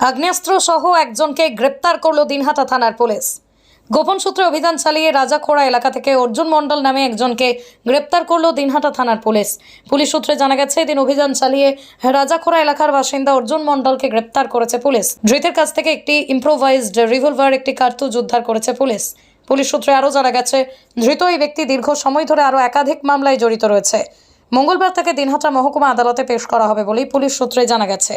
আগ্নেয়াস্ত্র সহ একজনকে গ্রেপ্তার করল দিনহাটা থানার পুলিশ। গোপন সূত্রে অভিযান চালিয়ে রাজাখোড়া এলাকা থেকে অর্জুন মণ্ডল নামে একজনকে গ্রেপ্তার করল দিনহাটা থানার পুলিশ। পুলিশ সূত্রে জানা গেছে, এদিন অভিযান চালিয়ে রাজাখোড়া এলাকার বাসিন্দা অর্জুন মণ্ডলকে গ্রেপ্তার করেছে পুলিশ। ধৃতের কাছ থেকে একটি ইম্প্রোভাইজড রিভলভার একটি কার্তুজ উদ্ধার করেছে পুলিশ। পুলিশ সূত্রে আরও জানা গেছে, ধৃত এই ব্যক্তি দীর্ঘ সময় ধরে আরও একাধিক মামলায় জড়িত রয়েছে। মঙ্গলবার তাকে দিনহাটা মহকুমা আদালতে পেশ করা হবে বলেই পুলিশ সূত্রে জানা গেছে।